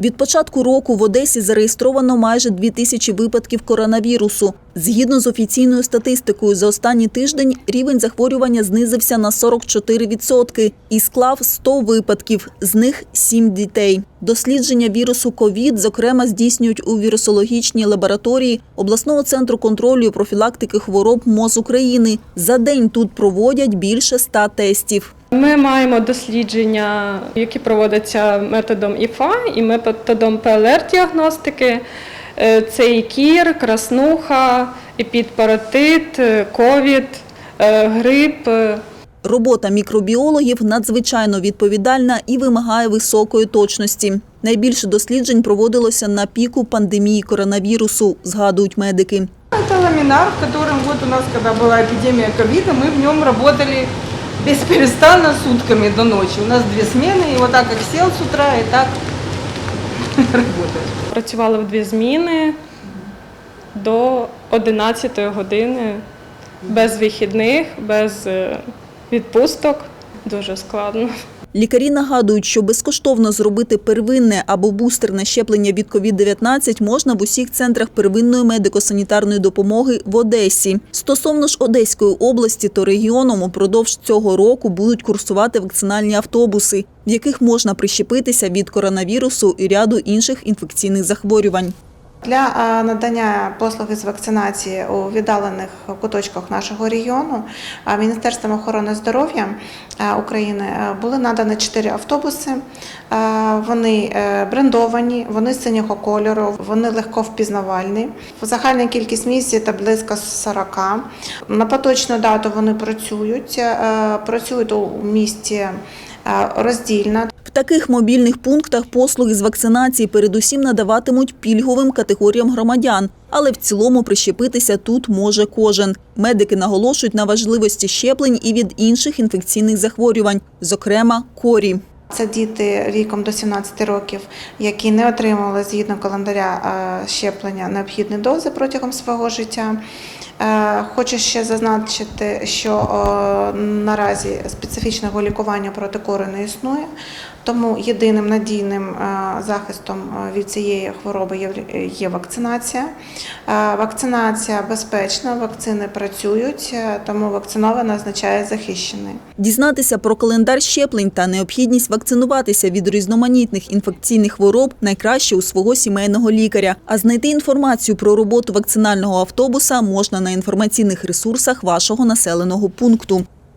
Від початку року в Одесі зареєстровано майже 2 тисячі випадків коронавірусу. Згідно з офіційною статистикою, за останній тиждень рівень захворювання знизився на 44% і склав 100 випадків, з них 7 дітей. Дослідження вірусу ковід, зокрема, здійснюють у вірусологічній лабораторії обласного центру контролю і профілактики хвороб МОЗ України. За день тут проводять більше 100 тестів. Ми маємо дослідження, які проводяться методом ІФА і методом ПЛР-діагностики. Е, Це і кір, краснуха, епідпаратит, е, ковід, е, грип. е, Робота мікробіологів надзвичайно відповідальна і вимагає високої точності. Найбільше досліджень проводилося на піку пандемії коронавірусу, згадують медики. Это ламинар, в котором вот у нас, когда была эпидемия ковида, мы в нем работали бесперестанно сутками до ночи. У нас две смены, и вот так как с утра, и так работаешь. Працювали в дві зміни до 11 години, без вихідних, без е, відпусток. Дуже складно. Лікарі нагадують, що безкоштовно зробити первинне або бустерне щеплення від COVID-19 можна в усіх центрах первинної медико-санітарної допомоги в Одесі. Стосовно ж Одеської області, то регіоном упродовж цього року будуть курсувати вакцинальні автобуси, в яких можна прищепитися від коронавірусу і ряду інших інфекційних захворювань. Для е, надання послуги з вакцинації у віддалених куточках нашого регіону е, Міністерством охорони здоров'я е, України були надані чотири автобуси. Вони брендовані, вони синього кольору, вони легко впізнавальні. Загальна кількість місць це близько 40. На поточну дату вони працюють. Працюють у місті роздільна. В таких мобільних пунктах послуги з вакцинації передусім надаватимуть пільговим категоріям громадян, але в цілому прищепитися тут може кожен. Медики наголошують на важливості щеплень і від інших інфекційних захворювань, зокрема корі. Це діти віком до 17 років, які не отримали згідно календаря щеплення необхідні дози протягом свого життя. Е, Хочу ще зазначити, що е, наразі специфічного лікування проти кори не існує, тому єдиним надійним е, захистом від цієї хвороби є, вакцинація. Вакцинація безпечна, вакцини працюють, тому вакцинована означає захищений. Дізнатися про календар щеплень та необхідність вакцинуватися від різноманітних інфекційних хвороб найкраще у свого сімейного лікаря. А знайти інформацію про роботу вакцинального автобуса можна на інформаційних ресурсах вашого населеного пункту.